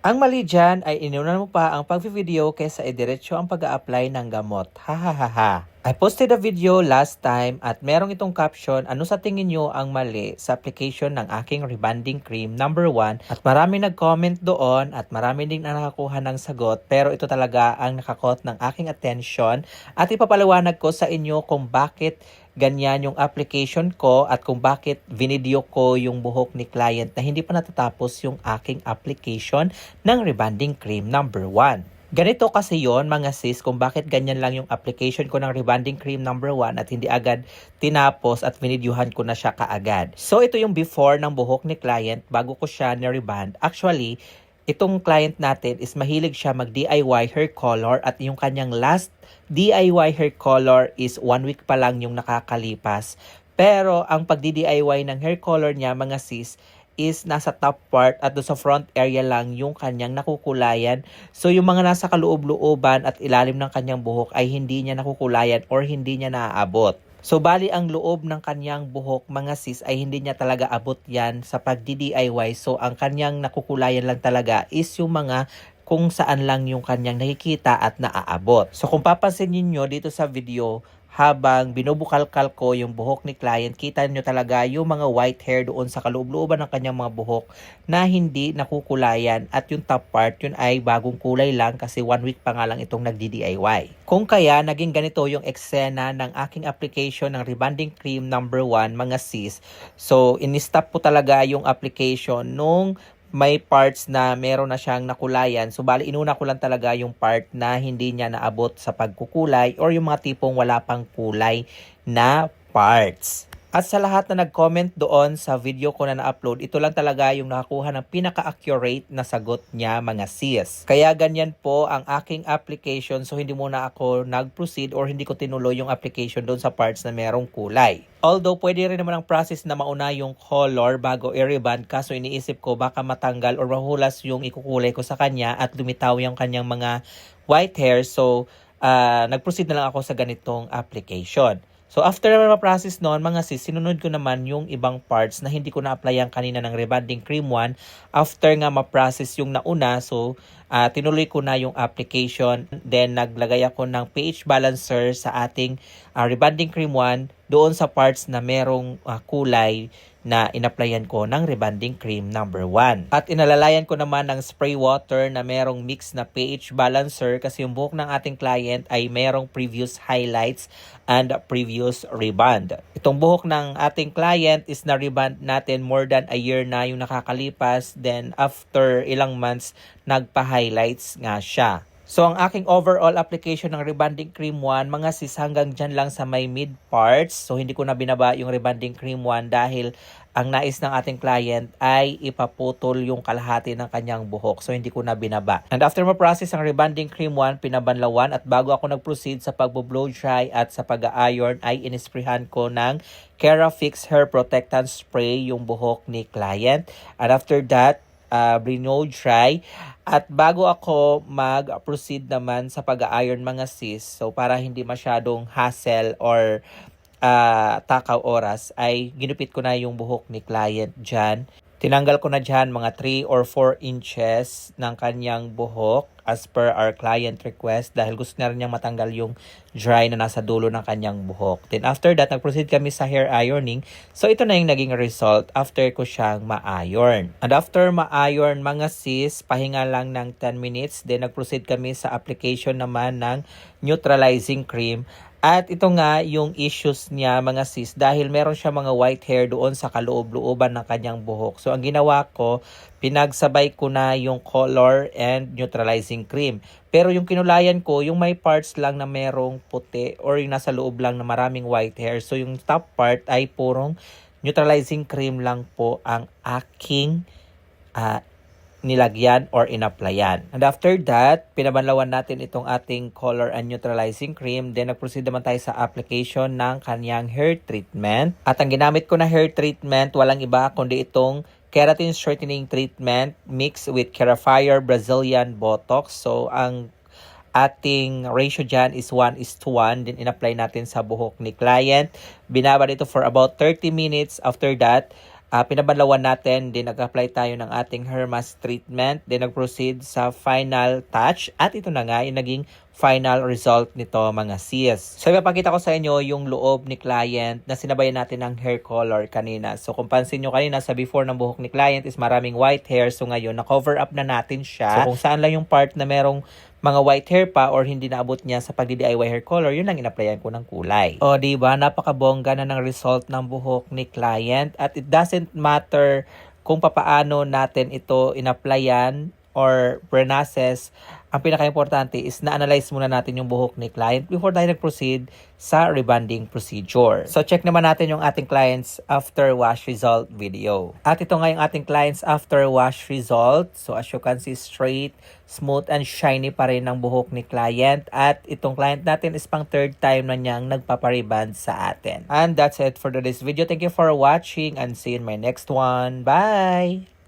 Ang mali dyan ay inunan mo pa ang pag-video kaysa idiretso ang pag apply ng gamot. Ha ha ha ha. I posted a video last time at merong itong caption, ano sa tingin nyo ang mali sa application ng aking rebonding cream number 1 at marami nag-comment doon at marami din na nakakuha ng sagot pero ito talaga ang nakakot ng aking attention at ipapaliwanag ko sa inyo kung bakit ganyan yung application ko at kung bakit vinideo ko yung buhok ni client na hindi pa natatapos yung aking application ng rebonding cream number 1. Ganito kasi yon mga sis kung bakit ganyan lang yung application ko ng rebonding cream number 1 at hindi agad tinapos at vinidyuhan ko na siya kaagad. So ito yung before ng buhok ni client bago ko siya ni-rebond. Actually, itong client natin is mahilig siya mag-DIY hair color at yung kanyang last DIY hair color is one week pa lang yung nakakalipas. Pero ang pagdi-DIY ng hair color niya mga sis is nasa top part at sa front area lang yung kanyang nakukulayan. So yung mga nasa kaloob-looban at ilalim ng kanyang buhok ay hindi niya nakukulayan or hindi niya naaabot. So bali ang loob ng kanyang buhok mga sis ay hindi niya talaga abot yan sa pagdi-DIY. So ang kanyang nakukulayan lang talaga is yung mga kung saan lang yung kanyang nakikita at naaabot. So kung papansin niyo dito sa video, habang binubukalkal ko yung buhok ni client, kita nyo talaga yung mga white hair doon sa kaloob-looban ng kanyang mga buhok na hindi nakukulayan at yung top part yun ay bagong kulay lang kasi one week pa nga lang itong nagdi-DIY. Kung kaya naging ganito yung eksena ng aking application ng rebonding cream number 1 mga sis, so in-stop po talaga yung application nung may parts na meron na siyang nakulayan. So, bali, inuna ko lang talaga yung part na hindi niya naabot sa pagkukulay or yung mga tipong wala pang kulay na parts. At sa lahat na nag-comment doon sa video ko na na-upload, ito lang talaga yung nakakuha ng pinaka-accurate na sagot niya mga sis. Kaya ganyan po ang aking application so hindi muna ako nag-proceed or hindi ko tinuloy yung application doon sa parts na merong kulay. Although pwede rin naman ang process na mauna yung color bago i-reband kaso iniisip ko baka matanggal or mahulas yung ikukulay ko sa kanya at lumitaw yung kanyang mga white hair so uh, nag-proceed na lang ako sa ganitong application. So after naman ma-process noon, mga sis, sinunod ko naman yung ibang parts na hindi ko na-applyan kanina ng rebonding cream 1. After nga ma-process yung nauna, so uh, tinuloy ko na yung application. Then naglagay ako ng pH balancer sa ating uh, rebonding cream 1 doon sa parts na merong uh, kulay na inaplayan ko ng rebonding cream number 1. At inalalayan ko naman ng spray water na merong mix na pH balancer kasi yung buhok ng ating client ay merong previous highlights and previous rebond. Itong buhok ng ating client is na rebond natin more than a year na yung nakakalipas. Then after ilang months, nagpa-highlights nga siya. So, ang aking overall application ng rebonding cream 1, mga sis hanggang dyan lang sa may mid parts. So, hindi ko na binaba yung rebonding cream 1 dahil ang nais ng ating client ay ipaputol yung kalahati ng kanyang buhok. So, hindi ko na binaba. And after ma-process ang rebonding cream 1, pinabanlawan at bago ako nag-proceed sa pagbo-blow dry at sa pag-iron ay inisprehan ko ng Kerafix Hair Protectant Spray yung buhok ni client. And after that, uh, blow dry. At bago ako mag-proceed naman sa pag-iron mga sis, so para hindi masyadong hassle or uh, takaw oras, ay ginupit ko na yung buhok ni client dyan. Tinanggal ko na dyan mga 3 or 4 inches ng kanyang buhok as per our client request dahil gusto na rin niyang matanggal yung dry na nasa dulo ng kanyang buhok. Then after that, nag-proceed kami sa hair ironing. So ito na yung naging result after ko siyang ma-iron. And after ma-iron mga sis, pahinga lang ng 10 minutes. Then nag-proceed kami sa application naman ng neutralizing cream at ito nga yung issues niya mga sis dahil meron siya mga white hair doon sa kaloob-looban ng kanyang buhok. So ang ginawa ko, pinagsabay ko na yung color and neutralizing cream. Pero yung kinulayan ko, yung may parts lang na merong puti or yung nasa loob lang na maraming white hair. So yung top part ay purong neutralizing cream lang po ang aking uh, nilagyan or inaplayan. And after that, pinabanlawan natin itong ating color and neutralizing cream. Then nag-proceed naman tayo sa application ng kanyang hair treatment. At ang ginamit ko na hair treatment, walang iba kundi itong keratin shortening treatment mixed with Kerafire Brazilian Botox. So, ang ating ratio dyan is 1 is to 1. Then, in-apply natin sa buhok ni client. Binaba dito for about 30 minutes. After that, Ah, pinabalawan natin, din nag-apply tayo ng ating Hermas treatment, din nag-proceed sa final touch at ito na nga yung naging final result nito mga sis. So ipapakita ko sa inyo yung loob ni client na sinabayan natin ng hair color kanina. So kung pansin nyo kanina sa before ng buhok ni client is maraming white hair. So ngayon na-cover up na natin siya. So kung saan lang yung part na merong mga white hair pa or hindi naabot niya sa pagdi-DIY hair color, yun lang in-applyan ko ng kulay. O, di ba? Napakabongga na ng result ng buhok ni client at it doesn't matter kung papaano natin ito in-applyan or brenases, ang pinaka-importante is na-analyze muna natin yung buhok ni client before tayo nag-proceed sa rebonding procedure. So, check naman natin yung ating client's after wash result video. At ito nga yung ating client's after wash result. So, as you can see, straight, smooth, and shiny pa rin ang buhok ni client. At itong client natin is pang third time na niyang nagpapariband sa atin. And that's it for today's video. Thank you for watching and see you in my next one. Bye!